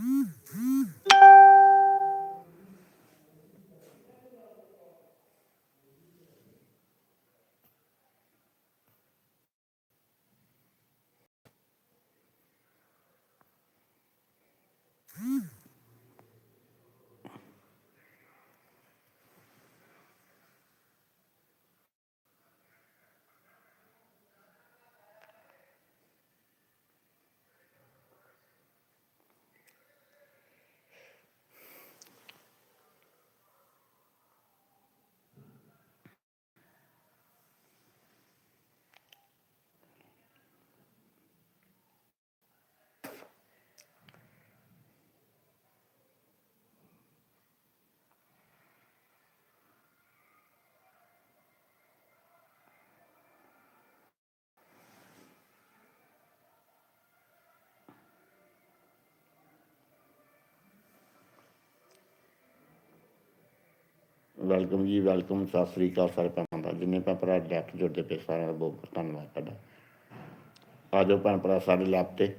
Hmm. Welcome ਜੀ, welcome, Sat Sri ਅਕਾਲ ਸਾਰੇ ਭੈਣਾਂ ਦਾ। ਜਿੰਨੇ ਭੈਣ ਭਰਾ ਲੈਫਟ ਜੁੜਦੇ ਪਏ ਸਾਰਿਆਂ ਦਾ ਬਹੁਤ ਬਹੁਤ ਧੰਨਵਾਦ ਤੁਹਾਡਾ। ਆ ਜਾਓ ਭੈਣ ਭਰਾ ਸਾਰੇ ਲੈਫਟ ਤੇ।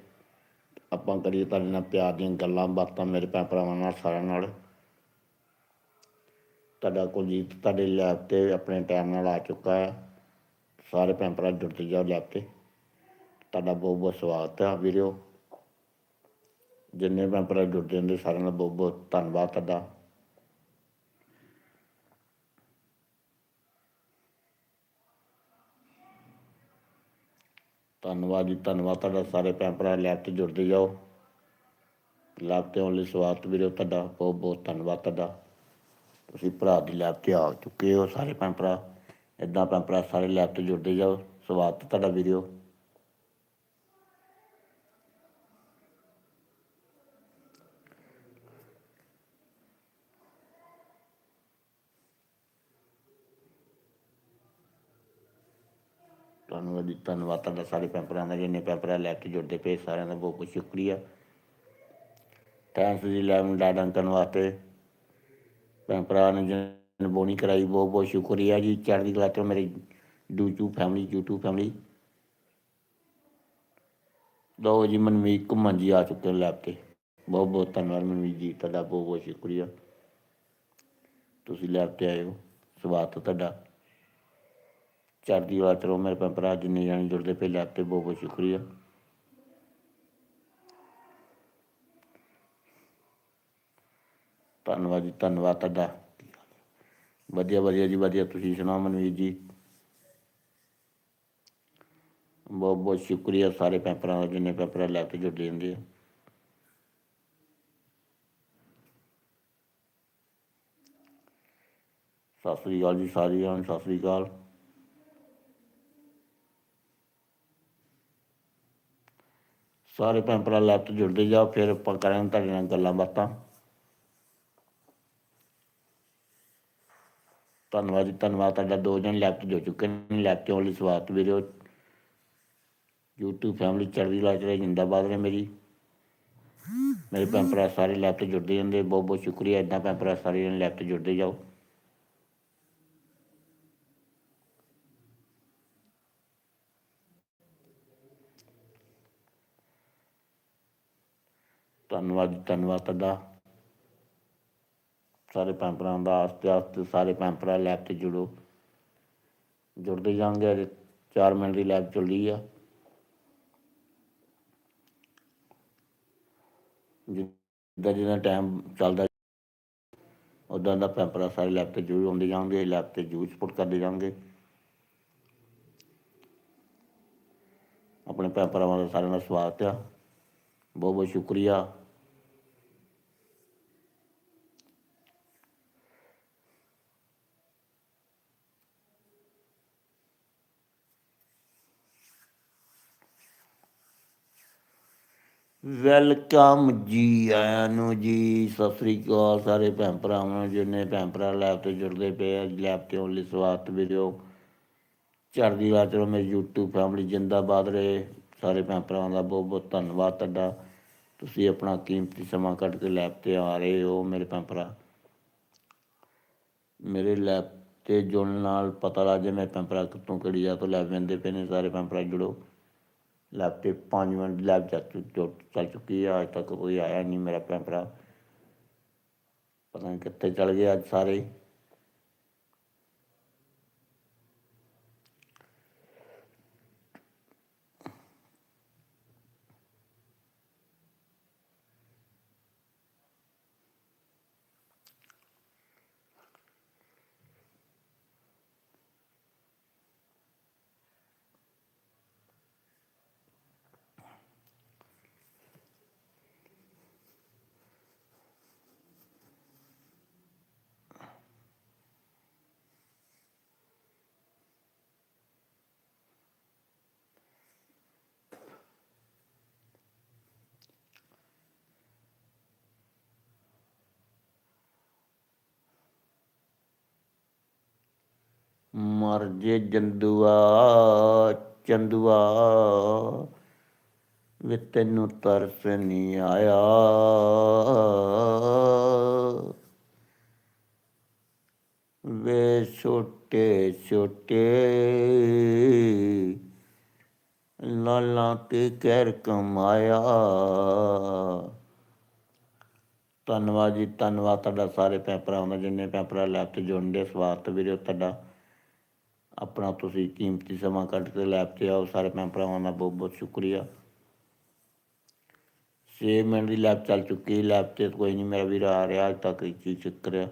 ਆਪਾਂ ਕਰੀਏ ਤੁਹਾਡੇ ਨਾਲ ਪਿਆਰ ਦੀਆਂ ਗੱਲਾਂ, ਬਾਤਾਂ ਮੇਰੇ ਭੈਣ ਭਰਾਵਾਂ ਨਾਲ, ਸਾਰਿਆਂ ਨਾਲ। ਤੁਹਾਡਾ ਕੁਲਜੀਤ ਤੁਹਾਡੇ ਲੈਬ ਤੇ ਆਪਣੇ ਟਾਈਮ ਨਾਲ ਆ ਚੁੱਕਾ ਹੈ। ਸਾਰੇ ਭੈਣ ਭਰਾ ਜੁੜਦੇ ਜਾਓ ਲੈਬ ਤੇ। ਤੁਹਾਡਾ ਬਹੁਤ ਬਹੁਤ ਸਵਾਗਤ ਹੈ ਵੀਡੀਓ ਜਿੰਨੇ ਭੈਣ ਭਰਾ ਜੁੜਦੇ ਹੁੰਦੇ ਸਾਰਿਆਂ ਦਾ ਬਹੁਤ ਬਹੁਤ ਧੰਨਵਾਦ ਤੁਹਾਡਾ। ਧੰਨਵਾਦ ਜੀ, ਧੰਨਵਾਦ ਤੁਹਾਡਾ, ਸਾਰੇ ਭੈਣ ਭਰਾ ਲੈਬ ਤੇ ਜੁੜਦੇ ਜਾਓ। ਲੈਬ ਤੇ ਆਉਣ ਲਈ ਸਵਾਗਤ ਵੀਰੋ ਤੁਹਾਡਾ, ਬਹੁਤ ਬਹੁਤ ਧੰਨਵਾਦ ਤੁਹਾਡਾ। ਤੁਸੀਂ ਭਰਾ ਦੀ ਲੈਬ ਤੇ ਆ ਚੁੱਕੇ ਹੋ, ਸਾਰੇ ਭੈਣ ਭਰਾ। ਇਦਾਂ ਭੈਣ ਭਰਾ ਸਾਰੇ ਲੈਬ ਤੇ ਜੁੜਦੇ ਜਾਓ ਸਵਾਗਤ ਤੁਹਾਡਾ ਵੀਡੀਓ ਤੁਹਾਨੂੰ ਜੀ ਧੰਨਵਾਦ, ਤੁਹਾਡਾ ਸਾਰੇ ਭੈਣ ਦਾ, ਜਿੰਨੇ ਭੈਣ ਭਰਾ ਲੈਬ ਤੇ ਜੁੜਦੇ ਪਏ ਸਾਰਿਆਂ ਦਾ ਬਹੁਤ ਬਹੁਤ ਸ਼ੁਕਰੀਆ। ਥੈਂਕਸ ਦੀ ਲੈਬ ਨੂੰ ਡਾਡਨ ਕਰਨ ਵਾਸਤੇ ਭੈਣ ਭਰਾ ਨੇ ਜਿਹਨੇ ਬੋਨੀ ਕਰਾਈ, ਬਹੁਤ ਬਹੁਤ ਸ਼ੁਕਰੀਆ ਜੀ। ਚੜ੍ਹਦੀ ਕਲਾ ਤੇ ਮੇਰੀ YouTube ਫੈਮਿਲੀ YouTube ਫੈਮਿਲੀ ਲਓ ਜੀ, ਮਨਮੀਤ ਘੁੰਮਣ ਜੀ ਆ ਚੁੱਕੇ ਲੈਬ ਤੇ। ਬਹੁਤ ਬਹੁਤ ਧੰਨਵਾਦ ਮਨਮੀਤ ਜੀ, ਤੁਹਾਡਾ ਬਹੁਤ ਬਹੁਤ ਸ਼ੁਕਰੀਆ। ਤੁਸੀਂ ਲੈਬ ਤੇ ਆਏ ਹੋ, ਸਵਾਗਤ ਹੈ ਤੁਹਾਡਾ। ਚੜ੍ਹਦੀ ਕਲਾ ਚ ਰਹੋ ਮੇਰੇ ਭੈਣ ਭਰਾ ਜਿੰਨੇ ਜਾਣੇ ਜੁੜਦੇ ਪਏ ਲੈਬ ਤੇ ਬਹੁਤ ਬਹੁਤ ਸ਼ੁਕਰੀਆ। ਧੰਨਵਾਦ ਜੀ, ਧੰਨਵਾਦ ਤੁਹਾਡਾ। ਵਧੀਆ ਵਧੀਆ ਜੀ, ਵਧੀਆ। ਤੁਸੀਂ ਸੁਣਾਓ ਮਨਵੀਰ ਜੀ। ਬਹੁਤ ਬਹੁਤ ਸ਼ੁਕਰੀਆ ਸਾਰੇ ਭੈਣ ਦਾ, ਜਿੰਨੇ ਭੈਣ ਭਰਾ ਲੈ ਕੇ ਜੁੜੇ ਹੁੰਦੇ ਆ। ਸਤਿ ਸ੍ਰੀ ਅਕਾਲ ਜੀ ਸਾਰਿਆਂ ਨੂੰ, ਸਤਿ ਸ੍ਰੀ ਅਕਾਲ। ਸਾਰੇ ਭੈਣ ਭਰਾ ਲੈ ਜੁੜਦੇ ਜਾਓ, ਫਿਰ ਆਪਾਂ ਕਰਾਂਗੇ ਤੁਹਾਡੇ ਨਾਲ ਗੱਲਾਂ ਬਾਤਾਂ। ਧੰਨਵਾਦ ਜੀ, ਧੰਨਵਾਦ, ਤੁਹਾਡਾ ਦੋ ਜਣ ਲੈਬ ਤੇ ਜੋ ਚੁੱਕੇ ਨੇ ਲੈਬ ਆਉਣ ਲਈ ਸਵਾਗਤ ਵੀਡੀਓ YouTube ਫੈਮਿਲੀ ਚੜ੍ਹਦੀ ਕਲਾ ਚ ਜਿੰਦਾਬਾਦ ਨੇ ਮੇਰੀ। ਮੇਰੇ ਭੈਣ ਭਰਾ ਸਾਰੇ ਲੈਫਟ ਜੁੜਦੇ ਜਾਂਦੇ ਬਹੁਤ ਬਹੁਤ ਸ਼ੁਕਰੀਆ ਇਦਾਂ ਭੈਣ ਭਰਾ ਸਾਰੇ ਜਣੇ ਲੈਫਟ ਜੁੜਦੇ ਜਾਓ। ਧੰਨਵਾਦ ਧੰਨਵਾਦ ਤੁਹਾਡਾ। ਸਾਰੇ ਭੈਣ ਦਾ ਆਸਤੇ ਆਸਤੇ ਸਾਰੇ ਭੈਣ ਭਰਾ ਲੈਬ ਤੇ ਜੁੜੋ। ਜੁੜਦੇ ਜਾਣਗੇ, ਅਜੇ 4 ਮਿੰਟ ਦੀ ਲੈਬ ਚੱਲੀ ਆ। ਜਿੱਦਾਂ ਜਿੱਦਾਂ ਟਾਈਮ ਚੱਲਦਾ ਉਦਾਂ ਦਾ ਭੈਣ ਭਰਾ ਸਾਰੇ ਲੈਬ ਤੇ ਜੁੜ ਆਉਂਦੇ ਜਾਣਗੇ ਲੈਬ ਤੇ ਜੂ ਸਪੋਰਟ ਕਰਦੇ ਜਾਣਗੇ। ਆਪਣੇ ਭੈਣ ਭਰਾਵਾਂ ਦਾ ਸਾਰਿਆਂ ਦਾ ਸਵਾਗਤ ਆ। ਬਹੁਤ ਬਹੁਤ ਸ਼ੁਕਰੀਆ। ਵੈਲਕਮ ਜੀ, ਆਇਆਂ ਨੂੰ ਜੀ, ਸਤਿ ਸ੍ਰੀ ਅਕਾਲ ਸਾਰੇ ਭੈਣ ਭਰਾਵਾਂ ਨੂੰ ਜਿੰਨੇ ਭੈਣ ਭਰਾ ਲੈਬ ਤੇ ਜੁੜਦੇ ਪਏ ਆ ਲੈਬ ਤੇ ਆਉਣ ਲਈ ਸਵਾਗਤ ਵੀਡੀਓ ਚੜ੍ਹਦੀ ਕਲਾ ਚਲੋ ਮੇਰੀ YouTube ਫੈਮਿਲੀ ਜਿੰਦਾਬਾਦ ਰਹੇ। ਸਾਰੇ ਭੈਣ ਭਰਾਵਾਂ ਦਾ ਬਹੁਤ ਬਹੁਤ ਧੰਨਵਾਦ ਤੁਹਾਡਾ। ਤੁਸੀਂ ਆਪਣਾ ਕੀਮਤੀ ਸਮਾਂ ਕੱਢ ਕੇ ਲੈਬ ਤੇ ਆ ਰਹੇ ਹੋ, ਮੇਰੇ ਭੈਣ ਭਰਾ। ਮੇਰੇ ਲੈਬ ਤੇ ਜੁੜਨ ਨਾਲ ਪਤਾ ਲੱਗ ਜਾਏ ਮੇਰੇ ਭੈਣ ਭਰਾ ਕਿੱਥੋਂ ਕਿਹੜੀ ਜਗ੍ਹਾ ਤੋਂ ਲੈਬ ਵੰਦੇ ਪਏ ਨੇ, ਸਾਰੇ ਭੈਣ ਭਰਾ ਜੁੜੋ। ਲੈਬ ਤੇ 5 ਮਿੰਟ ਲੈਬ ਚੱਲ ਚੱਲ ਚੁੱਕੀ ਹੈ ਅੱਜ ਤੱਕ ਕੋਈ ਆਇਆ ਨਹੀਂ ਮੇਰਾ ਭੈਣ ਭਰਾ। ਪਤਾ ਨਹੀਂ ਕਿੱਥੇ ਚਲ ਗਏ ਅੱਜ ਸਾਰੇ ਹੀ। ਮਰ ਜੇ ਜੰਦੂਆ, ਚੰਦੂਆ। ਵੇ ਤੈਨੂੰ ਤਰਸ ਨਹੀਂ ਆਇਆ। ਵੇ ਛੋਟੇ ਛੋਟੇ, ਲਾਲਾਂ ਤੇ ਕਹਿਰ ਕਮਾਇਆ। ਧੰਨਵਾਦ ਜੀ, ਧੰਨਵਾਦ ਤੁਹਾਡਾ ਸਾਰੇ ਪੈਪਰਾਂ ਭਰਾਵਾਂ ਦਾ ਜਿੰਨੇ ਪੈਪਰਾਂ ਭਰਾ ਲੈਬ ਤੇ ਜੁੜਦੇ ਸਵਾਗਤ ਵੀਰੇ, ਤੁਹਾਡਾ ਆਪਣਾ ਤੁਸੀਂ ਕੀਮਤੀ ਸਮਾਂ ਕੱਢ ਕੇ ਲੈਬ ਤੇ ਆਓ, ਸਾਰੇ ਮੈਂ ਭਰਾਵਾਂ ਦਾ ਬਹੁਤ ਬਹੁਤ ਸ਼ੁਕਰੀਆ। 6 ਮਿੰਟ ਦੀ ਲੈਬ ਚੱਲ ਚੁੱਕੀ ਲੈਬ ਤੇ ਕੋਈ ਨਹੀਂ, ਮੇਰਾ ਵੀਰ ਆ ਰਿਹਾ, ਅੱਜ ਤੱਕ ਇੱਕ ਚੀਜ਼ ਚੱਕਰ ਆ।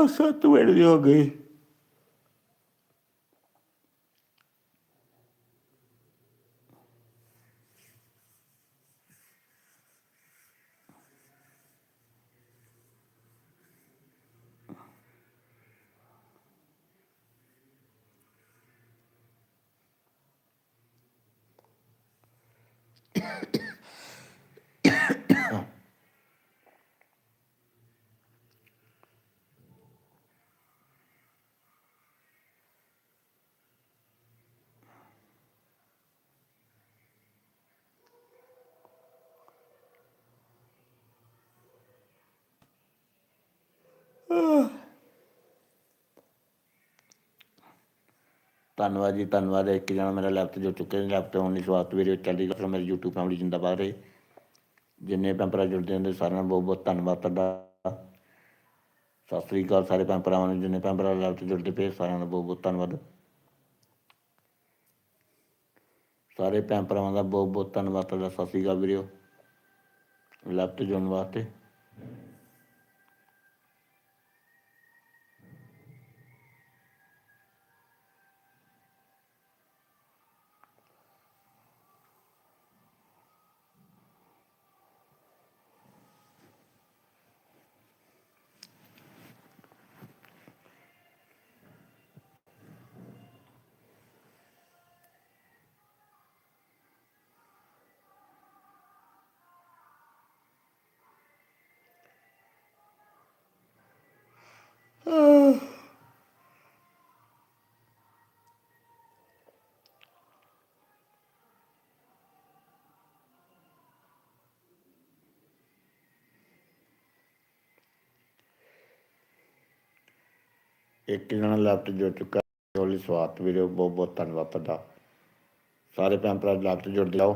ਆ ਸੱਤ ਮਿੰਟ ਦੀ ਹੋ ਗਈ ਧੰਨਵਾਦ ਜੀ, ਧੰਨਵਾਦ। ਇੱਕ ਜਣਾ ਮੇਰਾ ਲੈਫਟ ਤੇ ਜੁੜ ਚੁੱਕੇ ਨੇ ਲੈਬ ਤੇ ਹੁਣ ਦੀ ਸਵਾਗਤ ਵੀਡੀਓ ਚੱਲਦੀ ਕਰ ਮੇਰੀ YouTube ਫੈਮਿਲੀ ਜਿੰਦਾਬਾਦ ਰਹੇ। ਜਿੰਨੇ ਭੈਣ ਭਰਾ ਜੁੜਦੇ ਹੁੰਦੇ, ਸਾਰਿਆਂ ਦਾ ਬਹੁਤ ਬਹੁਤ ਧੰਨਵਾਦ ਤੁਹਾਡਾ। ਸਤਿ ਸ੍ਰੀ ਅਕਾਲ ਸਾਰੇ ਭੈਣ ਭਰਾਵਾਂ ਨੂੰ, ਜਿੰਨੇ ਭੈਣ ਭਰਾ ਲੈਬ ਜੁੜਦੇ ਪਏ, ਸਾਰਿਆਂ ਦਾ ਬਹੁਤ ਬਹੁਤ ਧੰਨਵਾਦ। ਸਾਰੇ ਭੈਣ ਭਰਾਵਾਂ ਦਾ ਬਹੁਤ ਬਹੁਤ ਧੰਨਵਾਦ ਤੁਹਾਡਾ। ਸਤਿ ਸ੍ਰੀ ਅਕਾਲ ਵੀਡੀਓ ਲੈਫਟ ਜੁੜਨ ਵਾਸਤੇ। ਇੱਕ ਜਣਾ ਲੈਬ ਜੁੜ ਚੁੱਕਾ ਹੈ। ਉਹਲੀ ਸਵਾਗਤ ਵੀਡੀਓ ਬਹੁਤ ਬਹੁਤ ਧੰਨਵਾਦ ਤੁਹਾਡਾ। ਸਾਰੇ ਭੈਣ ਭਰਾ ਲੈਬ ਜੁੜ ਜਾਓ